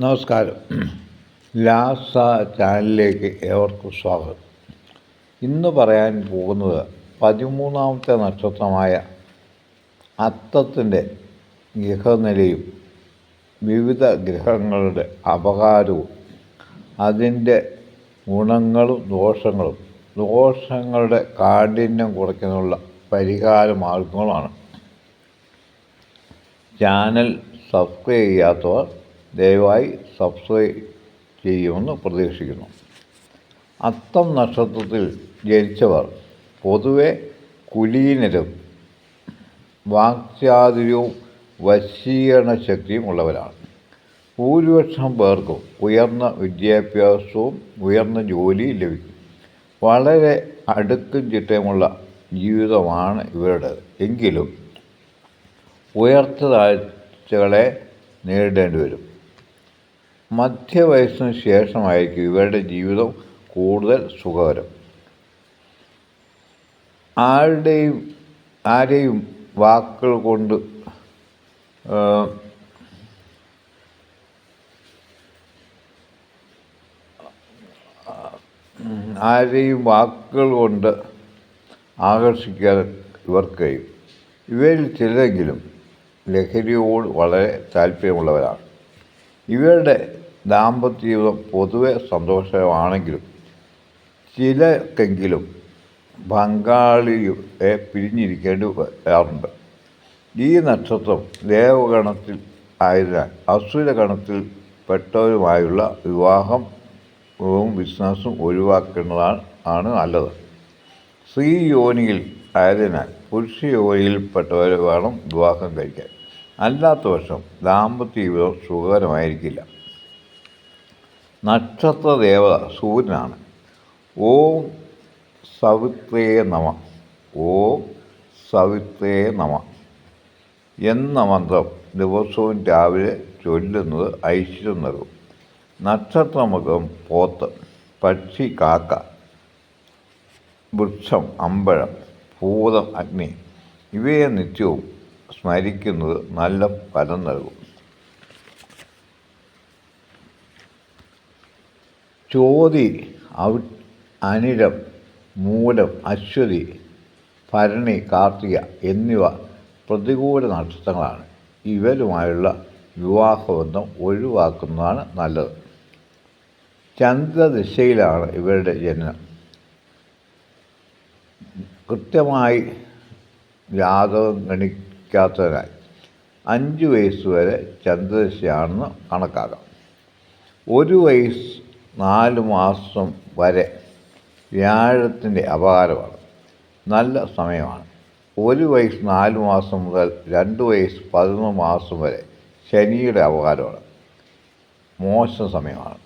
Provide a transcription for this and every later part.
നമസ്കാരം. ലാസ ചാനലിലേക്ക് ഏവർക്കും സ്വാഗതം. ഇന്ന് പറയാൻ പോകുന്നത് പതിമൂന്നാമത്തെ നക്ഷത്രമായ അത്തത്തിന്റെ ഗ്രഹനിലയും വിവിധ ഗ്രഹങ്ങളുടെ അപകാരവും അതിന്റെ ഗുണങ്ങളും ദോഷങ്ങളും ദോഷങ്ങളുടെ കാഠിന്യം കുറയ്ക്കുന്നതിനുള്ള പരിഹാര മാർഗങ്ങളാണ്. ചാനൽ സബ്സ്ക്രൈബ് ചെയ്യാത്തവർ ദയവായി സബ്സ്ക്രൈബ് ചെയ്യുമെന്ന് പ്രതീക്ഷിക്കുന്നു. അത്തം നക്ഷത്രത്തിൽ ജനിച്ചവർ പൊതുവെ കുലീനരും വാക്ചാതുര്യവും വശീകരണ ശക്തിയും ഉള്ളവരാണ്. ഭൂരിപക്ഷം പേർക്കും ഉയർന്ന വിദ്യാഭ്യാസവും ഉയർന്ന ജോലിയും ലഭിക്കും. വളരെ അടുക്കും ചിട്ടയുമുള്ള ജീവിതമാണ് ഇവരുടേത് എങ്കിലും ഉയർത്ത താഴ്ചകളെ നേരിടേണ്ടി വരും. മധ്യവയസ്സിന് ശേഷമായിരിക്കും ഇവരുടെ ജീവിതം കൂടുതൽ സുഖകരം. ആരുടെയും ആരെയും വാക്കുകൾ കൊണ്ട് ആരെയും വാക്കുകൾ കൊണ്ട് ആകർഷിക്കാൻ ഇവർക്ക് കഴിയും. ഇവരിൽ ചിലരെങ്കിലും ലഹരിയോട് വളരെ താല്പര്യമുള്ളവരാണ്. ഇവരുടെ ദാമ്പത്യ ജീവിതം പൊതുവെ സന്തോഷമാണെങ്കിലും ചിലക്കെങ്കിലും പങ്കാളിയെ പിരിഞ്ഞിരിക്കേണ്ടി വരാറുണ്ട്. ഈ നക്ഷത്രം ദേവഗണത്തിൽ ആയതിനാൽ അസുരഗണത്തിൽ പെട്ടവരുമായുള്ള വിവാഹം ബിസിനസ്സും ഒഴിവാക്കേണ്ടതാണ് ആണ് നല്ലത്. സ്ത്രീ യോനിയിൽ ആയതിനാൽ പുരുഷ യോനിയിൽപ്പെട്ടവരെ വേണം വിവാഹം കഴിക്കാൻ. അല്ലാത്ത വർഷം ദാമ്പത്യ ജീവിതം സുഖകരമായിരിക്കില്ല. നക്ഷത്ര ദേവത സൂര്യനാണ്. ഓം സവിത്രേ നമ. ഓം സവിത്രേ നമ എന്ന മന്ത്രം ദിവസവും രാവിലെ ചൊല്ലുന്നത് ഐശ്വര്യം നൽകും. നക്ഷത്രമുഖം പോത്ത് പക്ഷി കാക്ക വൃക്ഷം അമ്പഴം ഭൂതം അഗ്നി ഇവയെ നിത്യവും സ്മരിക്കുന്നത് നല്ല ഫലം നൽകും. ചോതി ഔ അനിഴം മൂലം അശ്വതി ഭരണി കാർത്തിക എന്നിവ പ്രതികൂല നക്ഷത്രങ്ങളാണ്. ഇവരുമായുള്ള വിവാഹബന്ധം ഒഴിവാക്കുന്നതാണ് നല്ലത്. ചന്ദ്രദിശയിലാണ് ഇവരുടെ ജനനം. കൃത്യമായി ജാതകം ഗണിക്കാത്തതിനാൽ അഞ്ച് വയസ്സ് വരെ ചന്ദ്രദിശയാണെന്ന് കണക്കാക്കാം. ഒരു വയസ്സ് നാല് മാസം വരെ വ്യാഴത്തിന്റെ അപകാരമാണ്. നല്ല സമയമാണ്. ഒരു വയസ്സ് നാല് മാസം മുതൽ രണ്ട് വയസ്സ് പതിനൊന്ന് മാസം വരെ ശനിയുടെ അപകാരമാണ്. മോശം സമയമാണ്.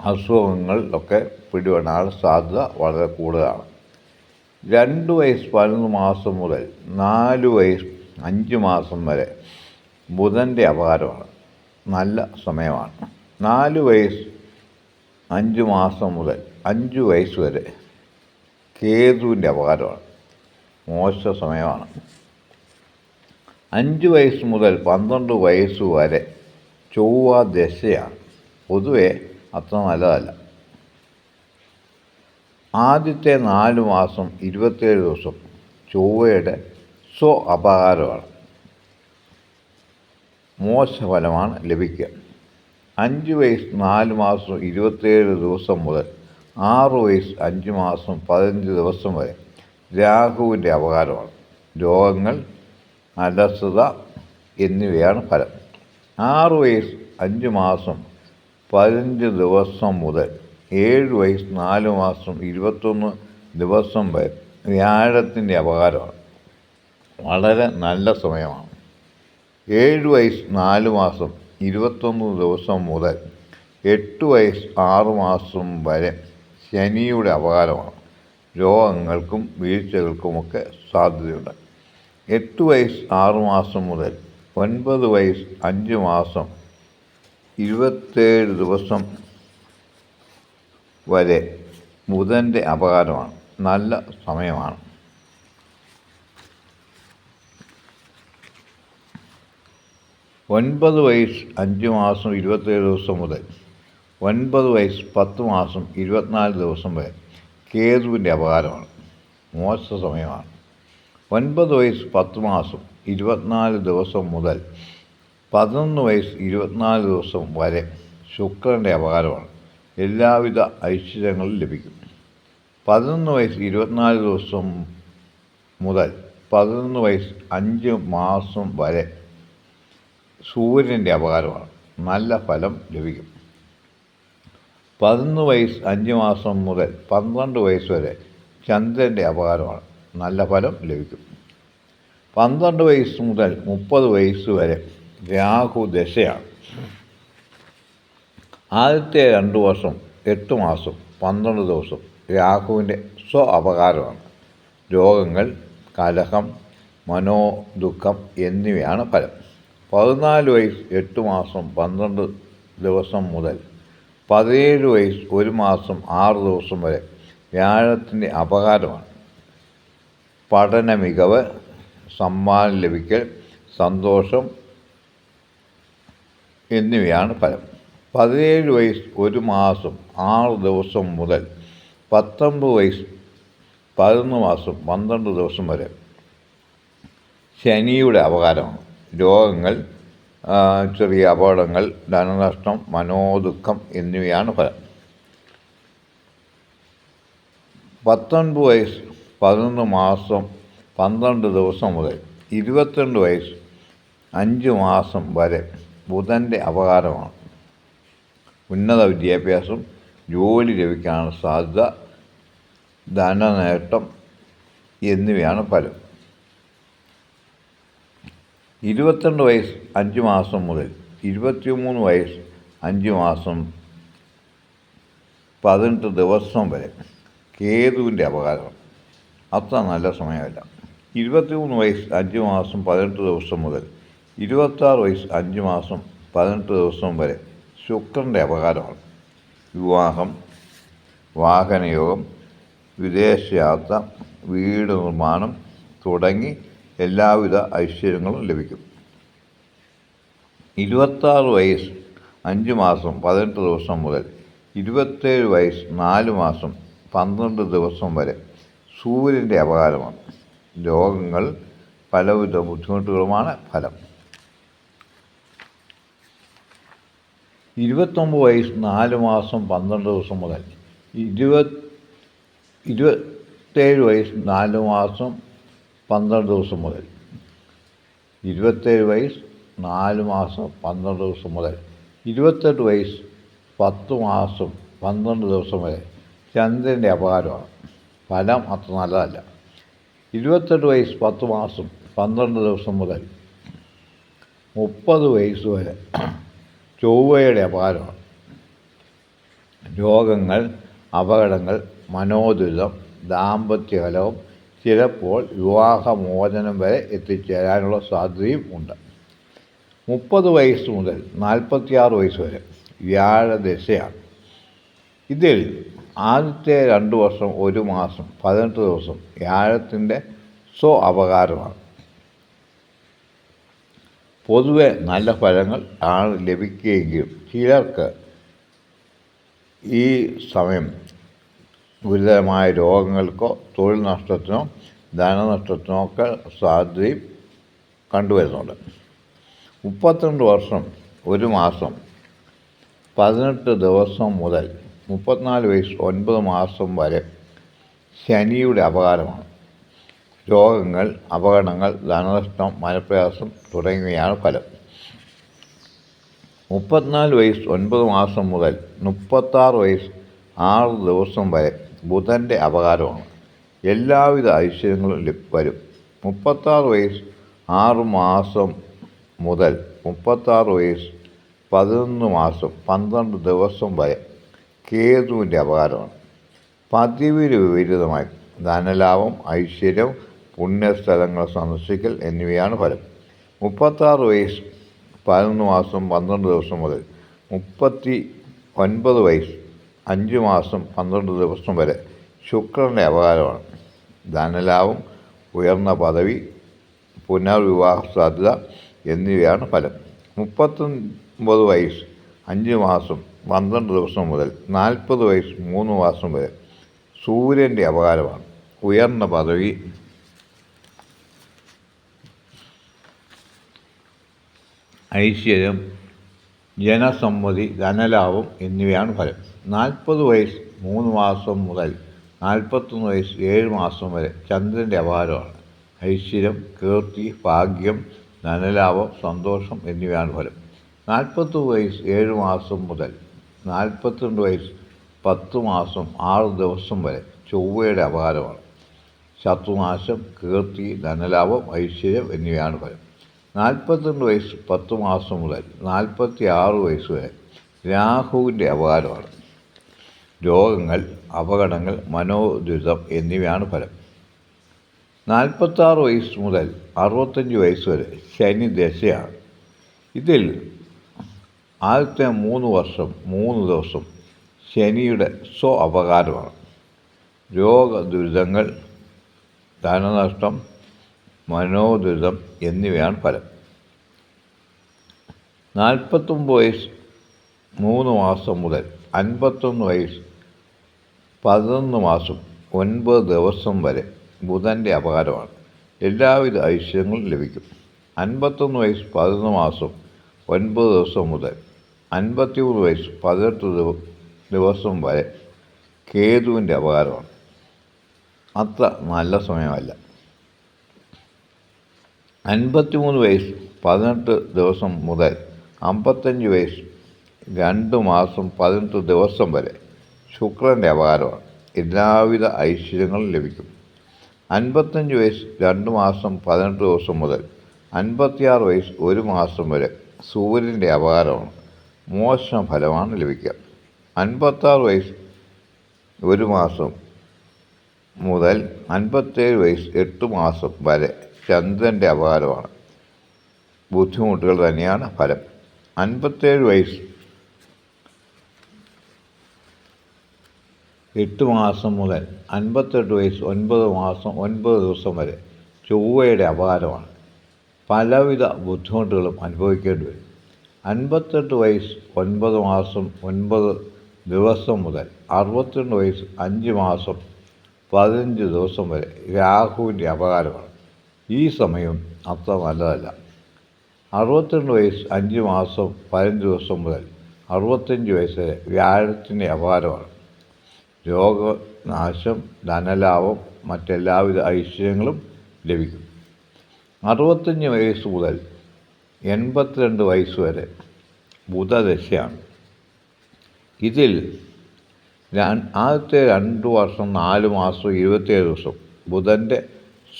അസുഖങ്ങളിലൊക്കെ പിടിപെടാനുള്ള സാധ്യത വളരെ കൂടുതലാണ്. രണ്ട് വയസ്സ് പതിനൊന്ന് മാസം മുതൽ നാല് വയസ്സ് അഞ്ച് മാസം വരെ ബുധന്റെ അപകാരമാണ്. നല്ല സമയമാണ്. നാല് വയസ്സ് അഞ്ച് മാസം മുതൽ അഞ്ച് വയസ്സ് വരെ കേതുവിന്റെ അപകാരമാണ്. മോശ സമയമാണ്. അഞ്ച് വയസ്സ് മുതൽ പന്ത്രണ്ട് വയസ്സ് വരെ ചൊവ്വ ദശയാണ്. പൊതുവെ അത്ര നല്ലതല്ല. ആദ്യത്തെ നാല് മാസം ഇരുപത്തേഴ് ദിവസം ചൊവ്വയുടെ സ്വ അപകാരമാണ്. മോശഫലമാണ് ലഭിക്കുക. അഞ്ച് വയസ്സ് നാല് മാസം ഇരുപത്തേഴ് ദിവസം മുതൽ ആറ് വയസ്സ് അഞ്ച് മാസം പതിനഞ്ച് ദിവസം വരെ രാഹുവിന്റെ അപകാരമാണ്. രോഗങ്ങൾ അലസത എന്നിവയാണ് ഫലം. ആറ് വയസ്സ് അഞ്ച് മാസം പതിനഞ്ച് ദിവസം മുതൽ ഏഴ് വയസ്സ് നാല് മാസം ഇരുപത്തൊന്ന് ദിവസം വരെ വ്യാഴത്തിന്റെ അപകാരമാണ്. വളരെ നല്ല സമയമാണ്. ഏഴ് വയസ്സ് നാല് മാസം ഇരുപത്തൊന്ന് ദിവസം മുതൽ എട്ട് വയസ്സ് ആറ് മാസം വരെ ശനിയുടെ അപകാരമാണ്. രോഗങ്ങൾക്കും വീഴ്ചകൾക്കുമൊക്കെ സാധ്യതയുണ്ട്. എട്ട് വയസ്സ് ആറ് മാസം മുതൽ ഒൻപത് വയസ്സ് അഞ്ച് മാസം ഇരുപത്തേഴ് ദിവസം വരെ ബുധന്റെ അപകാരമാണ്. നല്ല സമയമാണ്. ഒൻപത് വയസ്സ് അഞ്ച് മാസം ഇരുപത്തേഴ് ദിവസം മുതൽ ഒൻപത് വയസ്സ് പത്ത് മാസം ഇരുപത്തിനാല് ദിവസം വരെ കേതുവിന്റെ അപകാരമാണ്. മോശ സമയമാണ്. ഒൻപത് വയസ്സ് പത്ത് മാസം ഇരുപത്തിനാല് ദിവസം മുതൽ പതിനൊന്ന് വയസ്സ് ഇരുപത്തിനാല് ദിവസം വരെ ശുക്രന്റെ അപകാരമാണ്. എല്ലാവിധ ഐശ്വര്യങ്ങളും ലഭിക്കും. പതിനൊന്ന് വയസ്സ് ഇരുപത്തിനാല് ദിവസം മുതൽ പതിനൊന്ന് വയസ്സ് അഞ്ച് മാസം വരെ സൂര്യന്റെ അപകാരമാണ്. നല്ല ഫലം ലഭിക്കും. പതിനൊന്ന് വയസ്സ് അഞ്ച് മാസം മുതൽ പന്ത്രണ്ട് വയസ്സ് വരെ ചന്ദ്രന്റെ അപകാരമാണ്. നല്ല ഫലം ലഭിക്കും. പന്ത്രണ്ട് വയസ്സ് മുതൽ മുപ്പത് വയസ്സ് വരെ രാഹു ദശയാണ്. ആദ്യത്തെ രണ്ട് വർഷം എട്ട് മാസം പന്ത്രണ്ട് ദിവസം രാഹുവിന്റെ സ്വ അപകാരമാണ്. രോഗങ്ങൾ കലഹം മനോദുഃഖം എന്നിവയാണ് ഫലം. പതിനാല് വയസ്സ് എട്ട് മാസം പന്ത്രണ്ട് ദിവസം മുതൽ പതിനേഴ് വയസ്സ് ഒരു മാസം ആറ് ദിവസം വരെ വ്യാഴത്തിന്റെ അപകാരമാണ്. പഠന മികവ് സമ്മാനം ലഭിക്കൽ സന്തോഷം എന്നിവയാണ് ഫലം. പതിനേഴ് വയസ്സ് ഒരു മാസം ആറ് ദിവസം മുതൽ പത്തൊമ്പത് വയസ്സ് പതിനൊന്ന് മാസം പന്ത്രണ്ട് ദിവസം വരെ ശനിയുടെ അപകാരമാണ്. രോഗങ്ങൾ ചെറിയ അപകടങ്ങൾ ധനനഷ്ടം മനോദുഃഖം എന്നിവയാണ് ഫലം. പത്തൊൻപത് വയസ്സ് പതിനൊന്ന് മാസം പന്ത്രണ്ട് ദിവസം മുതൽ ഇരുപത്തിരണ്ട് വയസ്സ് അഞ്ച് മാസം വരെ ബുധന്റെ അപകാരമാണ്. ഉന്നത വിദ്യാഭ്യാസം ജോലി ലഭിക്കാനുള്ള സാധ്യത ധനനേട്ടം എന്നിവയാണ് ഫലം. ഇരുപത്തിരണ്ട് വയസ്സ് അഞ്ച് മാസം മുതൽ ഇരുപത്തിമൂന്ന് വയസ്സ് അഞ്ച് മാസം പതിനെട്ട് ദിവസം വരെ കേതുവിന്റെ അപകാരം അത്ര നല്ല സമയമല്ല. ഇരുപത്തിമൂന്ന് വയസ്സ് അഞ്ച് മാസം പതിനെട്ട് ദിവസം മുതൽ ഇരുപത്താറ് വയസ്സ് അഞ്ച് മാസം പതിനെട്ട് ദിവസം വരെ ശുക്രന്റെ അപകാരമാണ് വിവാഹം വാഹനയോഗം വിദേശയാത്ര വീട് നിർമ്മാണം തുടങ്ങി എല്ലാവിധ ഐശ്വര്യങ്ങളും ലഭിക്കും. ഇരുപത്താറ് വയസ്സ് അഞ്ച് മാസം പതിനെട്ട് ദിവസം മുതൽ ഇരുപത്തേഴ് വയസ്സ് നാല് മാസം പന്ത്രണ്ട് ദിവസം വരെ സൂര്യന്റെ അപകാരമാണ്. രോഗങ്ങൾ പലവിധ ബുദ്ധിമുട്ടുകളുമാണ് ഫലം. ഇരുപത്തൊമ്പത് വയസ്സ് നാല് മാസം പന്ത്രണ്ട് ദിവസം മുതൽ ഇരുപത് ഇരുപത്തേഴ് വയസ്സ് നാല് മാസം പന്ത്രണ്ട് ദിവസം മുതൽ. ഇരുപത്തേഴ് വയസ്സ് നാല് മാസം പന്ത്രണ്ട് ദിവസം മുതൽ. ഇരുപത്തെട്ട് വയസ്സ് പത്ത് മാസം പന്ത്രണ്ട് ദിവസം വരെ ചന്ദ്രന്റെ അപകാരമാണ്. ഫലം അത്ര നല്ലതല്ല. ഇരുപത്തെട്ട് വയസ്സ് പത്ത് മാസം പന്ത്രണ്ട് ദിവസം മുതൽ മുപ്പത് വയസ്സ് വരെ ചൊവ്വയുടെ അപകാരമാണ്. രോഗങ്ങൾ അപകടങ്ങൾ മനോദുരിതം ദാമ്പത്യകലവും ചിലപ്പോൾ വിവാഹമോചനം വരെ എത്തിച്ചേരാനുള്ള സാധ്യതയും ഉണ്ട്. മുപ്പത് വയസ്സ് മുതൽ നാൽപ്പത്തിയാറ് വയസ്സ് വരെ വ്യാഴദശയാണ്. ഇതിൽ ആദ്യത്തെ രണ്ട് വർഷം ഒരു മാസം പതിനെട്ട് ദിവസം വ്യാഴത്തിന്റെ സ്വ അപകാരമാണ്. പൊതുവെ നല്ല ഫലങ്ങൾ ആണ് ലഭിക്കുകയെങ്കിലും ചിലർക്ക് ഈ സമയം ഗുരുതരമായ രോഗങ്ങൾക്കോ തൊഴിൽ നഷ്ടത്തിനോ ധനനഷ്ടത്തിനോ ഒക്കെ സാധ്യതയും കണ്ടുവരുന്നുണ്ട്. മുപ്പത്തിരണ്ട് വർഷം ഒരു മാസം പതിനെട്ട് ദിവസം മുതൽ മുപ്പത്തിനാല് വയസ്സ് ഒൻപത് മാസം വരെ ശനിയുടെ അപകാരമാണ്. രോഗങ്ങൾ അപകടങ്ങൾ ധനനഷ്ടം മനപ്രയാസം തുടങ്ങിയവയാണ് ഫലം. മുപ്പത്തിനാല് വയസ്സ് ഒൻപത് മാസം മുതൽ മുപ്പത്താറ് വയസ്സ് ആറ് ദിവസം വരെ ബുധന്റെ അപകാരമാണ്. എല്ലാവിധ ഐശ്വര്യങ്ങളും വരും. മുപ്പത്താറ് വയസ്സ് ആറ് മാസം മുതൽ മുപ്പത്താറ് വയസ്സ് പതിനൊന്ന് മാസം പന്ത്രണ്ട് ദിവസം വരെ കേതുവിന്റെ അപകാരമാണ്. പതിവിന് വിപരീതമായി ധനലാഭം ഐശ്വര്യം പുണ്യസ്ഥലങ്ങൾ സന്ദർശിക്കൽ എന്നിവയാണ് ഫലം. മുപ്പത്താറ് വയസ്സ് പതിനൊന്ന് മാസം പന്ത്രണ്ട് ദിവസം മുതൽ മുപ്പത്തി ഒൻപത് വയസ്സ് അഞ്ച് മാസം പന്ത്രണ്ട് ദിവസം വരെ ശുക്രന്റെ അപകാരമാണ് ധനലാഭം ഉയർന്ന പദവി പുനർവിവാഹ സാധ്യത എന്നിവയാണ് ഫലം. മുപ്പത്തൊൻപത് വയസ്സ് അഞ്ച് മാസം പന്ത്രണ്ട് ദിവസം മുതൽ നാൽപ്പത് വയസ്സ് മൂന്ന് മാസം വരെ സൂര്യന്റെ അപകാരമാണ് ഉയർന്ന പദവി ഐശ്വര്യം ജനസമ്മതി ധനലാഭം എന്നിവയാണ് ഫലം. നാൽപ്പത് വയസ്സ് മൂന്ന് മാസം മുതൽ നാൽപ്പത്തൊന്ന് വയസ്സ് ഏഴ് മാസം വരെ ചന്ദ്രന്റെ അപാരമാണ് ഐശ്വര്യം കീർത്തി ഭാഗ്യം ധനലാഭം സന്തോഷം എന്നിവയാണ് ഫലം. നാൽപ്പത്തി വയസ്സ് ഏഴ് മാസം മുതൽ നാൽപ്പത്തിരണ്ട് വയസ്സ് പത്ത് മാസം ആറ് ദിവസം വരെ ചൊവ്വയുടെ അപകാരമാണ് ശത്രുനാശം കീർത്തി ധനലാഭം ഐശ്വര്യം എന്നിവയാണ് ഫലം. നാൽപ്പത്തിരണ്ട് വയസ്സ് പത്ത് മാസം മുതൽ നാൽപ്പത്തി ആറ് വയസ്സ് വരെ രാഹുവിന്റെ അപകാരമാണ് രോഗങ്ങൾ അപകടങ്ങൾ മനോദുരിതം എന്നിവയാണ് ഫലം. നാൽപ്പത്താറ് വയസ്സ് മുതൽ അറുപത്തഞ്ച് വയസ്സ് വരെ ശനി ദശയാണ്. ഇതിൽ ആദ്യത്തെ മൂന്ന് വർഷം മൂന്ന് ദിവസം ശനിയുടെ സ്വ അപകാരമാണ്. രോഗദുരിതങ്ങൾ ധനനഷ്ടം മനോദുരിതം എന്നിവയാണ് ഫലം. നാൽപ്പത്തൊമ്പത് വയസ്സ് മൂന്ന് മാസം മുതൽ അൻപത്തൊന്ന് വയസ്സ് പതിനൊന്ന് മാസം ഒൻപത് ദിവസം വരെ ബുധന്റെ അപകാരമാണ്. എല്ലാവിധ ഐശ്വര്യങ്ങളും ലഭിക്കും. അൻപത്തൊന്ന് വയസ്സ് പതിനൊന്ന് മാസം ഒൻപത് ദിവസം മുതൽ അൻപത്തിമൂന്ന് വയസ്സ് പതിനെട്ട് ദിവസം വരെ കേതുവിന്റെ അപകാരമാണ്. അത്ര നല്ല സമയമല്ല. അൻപത്തിമൂന്ന് വയസ്സ് പതിനെട്ട് ദിവസം മുതൽ അമ്പത്തഞ്ച് വയസ്സ് രണ്ട് മാസം പതിനെട്ട് ദിവസം വരെ ശുക്രന്റെ അപകാരമാണ്. എല്ലാവിധ ഐശ്വര്യങ്ങളും ലഭിക്കും. അൻപത്തഞ്ച് വയസ്സ് രണ്ട് മാസം പതിനെട്ട് ദിവസം മുതൽ അൻപത്തിയാറ് വയസ്സ് ഒരു മാസം വരെ സൂര്യന്റെ അപകാരമാണ്. മോശം ഫലമാണ് ലഭിക്കുക. അൻപത്താറ് വയസ്സ് ഒരു മാസം മുതൽ അൻപത്തേഴ് വയസ്സ് എട്ട് മാസം വരെ ചന്ദ്രന്റെ അപകാരമാണ്. ബുദ്ധിമുട്ടുകൾ തന്നെയാണ് ഫലം. അൻപത്തേഴ് വയസ്സ് എട്ട് മാസം മുതൽ അൻപത്തെട്ട് വയസ്സ് ഒൻപത് മാസം ഒൻപത് ദിവസം വരെ ചൊവ്വയുടെ അപകാരമാണ്. പലവിധ ബുദ്ധിമുട്ടുകളും അനുഭവിക്കേണ്ടി വരും. അൻപത്തെട്ട് വയസ്സ് ഒൻപത് മാസം ഒൻപത് ദിവസം മുതൽ അറുപത്തിരണ്ട് വയസ്സ് അഞ്ച് മാസം പതിനഞ്ച് ദിവസം വരെ രാഹുവിന്റെ അപകാരമാണ്. ഈ സമയം അത്ര നല്ലതല്ല. അറുപത്തിരണ്ട് വയസ്സ് അഞ്ച് മാസം പതിനഞ്ച് ദിവസം മുതൽ അറുപത്തഞ്ച് വയസ്സ് വ്യാഴത്തിന്റെ അപകാരമാണ്. രോഗനാശം ധനലാഭം മറ്റെല്ലാവിധ ഐശ്വര്യങ്ങളും ലഭിക്കും. അറുപത്തഞ്ച് വയസ്സ് മുതൽ എൺപത്തിരണ്ട് വയസ്സ് വരെ ബുധദശയാണ്. ഇതിൽ ആദ്യത്തെ രണ്ട് വർഷം നാല് മാസം ഇരുപത്തിയേഴ് ദിവസം ബുധന്റെ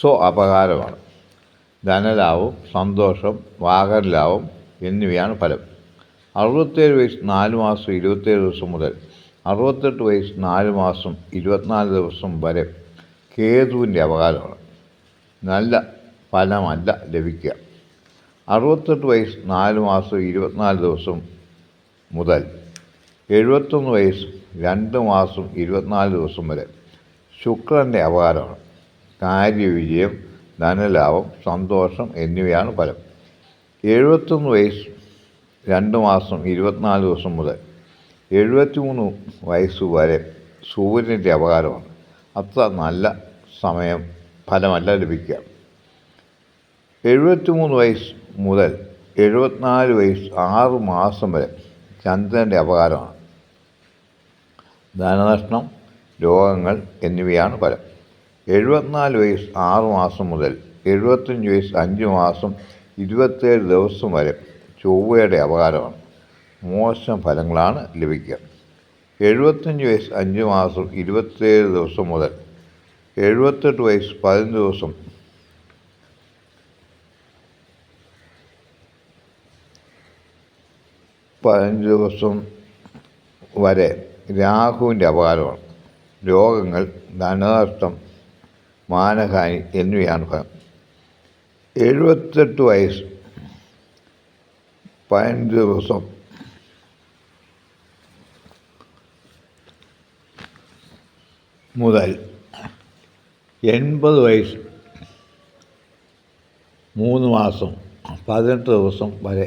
സ്വ അപകാരമാണ് ധനലാഭം സന്തോഷം വാഹനലാഭം എന്നിവയാണ് ഫലം. അറുപത്തേഴ് വയസ്സ് നാല് മാസം ഇരുപത്തേഴ് ദിവസം മുതൽ അറുപത്തെട്ട് വയസ്സ് നാല് മാസം ഇരുപത്തിനാല് ദിവസം വരെ കേതുവിന്റെ അവകാശമാണ് നല്ല ഫലമല്ല ലഭിക്കുക. അറുപത്തെട്ട് വയസ്സ് നാല് മാസം ഇരുപത്തിനാല് ദിവസം മുതൽ എഴുപത്തൊന്ന് വയസ്സ് രണ്ട് മാസം ഇരുപത്തിനാല് ദിവസം വരെ ശുക്രന്റെ അവകാരമാണ് കാര്യവിജയം ധനലാഭം സന്തോഷം എന്നിവയാണ് ഫലം. എഴുപത്തൊന്ന് വയസ്സ് രണ്ട് മാസം ഇരുപത്തിനാല് ദിവസം മുതൽ എഴുപത്തിമൂന്ന് വയസ്സ് വരെ സൂര്യന്റെ അപകാരമാണ്. അത്ര നല്ല സമയം ഫലമല്ല ലഭിക്കുക. എഴുപത്തിമൂന്ന് വയസ്സ് മുതൽ എഴുപത്തിനാല് വയസ്സ് ആറ് മാസം വരെ ചന്ദ്രന്റെ അപകാരമാണ്. ധനനഷ്ടം രോഗങ്ങൾ എന്നിവയാണ് ഫലം. എഴുപത്തിനാല് വയസ്സ് ആറ് മാസം മുതൽ എഴുപത്തഞ്ച് വയസ്സ് അഞ്ച് മാസം ഇരുപത്തേഴ് ദിവസം വരെ ചൊവ്വയുടെ അപകാരമാണ്. മോശം ഫലങ്ങളാണ് ലഭിക്കുക. എഴുപത്തഞ്ച് വയസ്സ് അഞ്ച് മാസം ഇരുപത്തേഴ് ദിവസം മുതൽ എഴുപത്തെട്ട് വയസ്സ് പതിനഞ്ച് ദിവസം പതിനഞ്ച് ദിവസം വരെ രാഹുവിന്റെ അപകാരമാണ്. രോഗങ്ങൾ ധനനഷ്ടം മാനഹാനി എന്നിവയാണ് ഫലം. എഴുപത്തെട്ട് വയസ്സ് പതിനഞ്ച് ദിവസം മുതൽ എൺപത് വയസ്സ് മൂന്ന് മാസം പതിനെട്ട് ദിവസം വരെ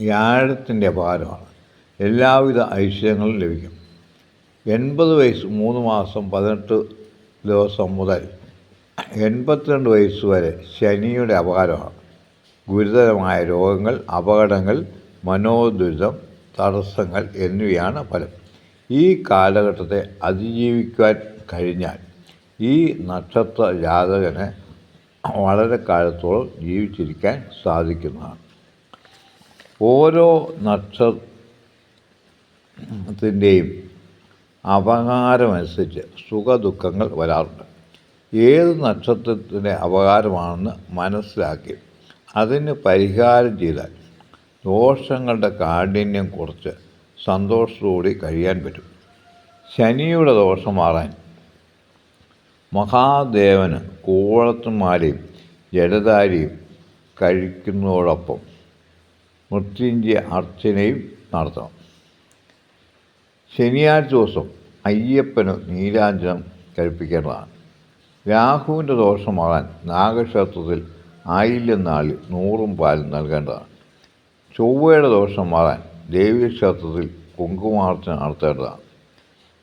വ്യാഴത്തിന്റെ ഭാരമാണ്. എല്ലാവിധ ഐശ്വര്യങ്ങളും ലഭിക്കും. എൺപത് വയസ്സ് മൂന്ന് മാസം പതിനെട്ട് ദിവസം മുതൽ എൺപത്തിരണ്ട് വയസ്സ് വരെ ശനിയുടെ അപകാരമാണ്. ഗുരുതരമായ രോഗങ്ങൾ അപകടങ്ങൾ മനോദുരിതം തടസ്സങ്ങൾ എന്നിവയാണ് ഫലം. ഈ കാലഘട്ടത്തെ അതിജീവിക്കുവാൻ കഴിഞ്ഞാൽ ഈ നക്ഷത്ര ജാതകന് വളരെ കാലത്തോളം ജീവിച്ചിരിക്കാൻ സാധിക്കുന്നതാണ്. ഓരോ നക്ഷത്രത്തിന്റെയും അപകാരമനുസരിച്ച് സുഖദുഃഖങ്ങൾ വരാറുണ്ട്. ഏത് നക്ഷത്രത്തിന്റെ അപകാരമാണെന്ന് മനസ്സിലാക്കി അതിന് പരിഹാരം ചെയ്താൽ ദോഷങ്ങളുടെ കാഠിന്യം കുറച്ച് സന്തോഷത്തോടെ കഴിയാൻ പറ്റും. ശനിയുടെ ദോഷം മാറാൻ മഹാദേവന് കൂവളത്തുമാലയും ജലധാരിയും കഴിക്കുന്നതോടൊപ്പം മൃത്യുഞ്ജയ അർച്ചനയും നടത്തണം. ശനിയാഴ്ച ദിവസം അയ്യപ്പന് നീരാഞ്ജനം കഴിപ്പിക്കേണ്ടതാണ്. രാഹുവിന്റെ ദോഷമാകാൻ നാഗക്ഷേത്രത്തിൽ ആയില്യം നാളിൽ നൂറും പാലും നൽകേണ്ടതാണ്. ചൊവ്വയുടെ ദോഷം മാറാൻ ദേവീക്ഷേത്രത്തിൽ കുങ്കുമാർച്ച നടത്തേണ്ടതാണ്.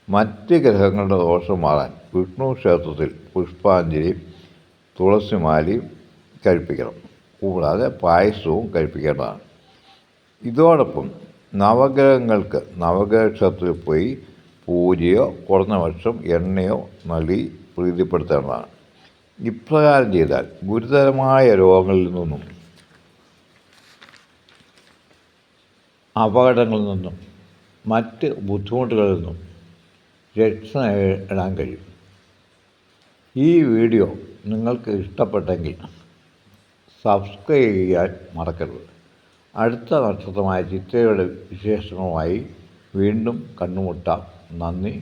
മറ്റ് ഗ്രഹങ്ങളുടെ ദോഷം മാറാൻ വിഷ്ണു ക്ഷേത്രത്തിൽ പുഷ്പാഞ്ജലിയും തുളസിമാലയും കഴിപ്പിക്കണം. കൂടാതെ പായസവും കഴിപ്പിക്കേണ്ടതാണ്. ഇതോടൊപ്പം നവഗ്രഹങ്ങൾക്ക് നവഗ്രഹ ക്ഷേത്രത്തിൽ പോയി പൂജയോ കുറഞ്ഞ വർഷം എണ്ണയോ നൽകി പ്രീതിപ്പെടുത്തേണ്ടതാണ്. ഇപ്രകാരം ചെയ്താൽ ഗുരുതരമായ രോഗങ്ങളിൽ നിന്നും അപകടങ്ങളിൽ നിന്നും മറ്റ് ബുദ്ധിമുട്ടുകളിൽ നിന്നും രക്ഷ നേടാൻ കഴിയും. ഈ വീഡിയോ നിങ്ങൾക്ക് ഇഷ്ടപ്പെട്ടെങ്കിൽ സബ്സ്ക്രൈബ് ചെയ്യാൻ മറക്കരുത്. അടുത്ത നക്ഷത്രമായ ചിത്രയുടെ വിശേഷങ്ങളുമായി വീണ്ടും കണ്ടുമുട്ടാം നന്ദി.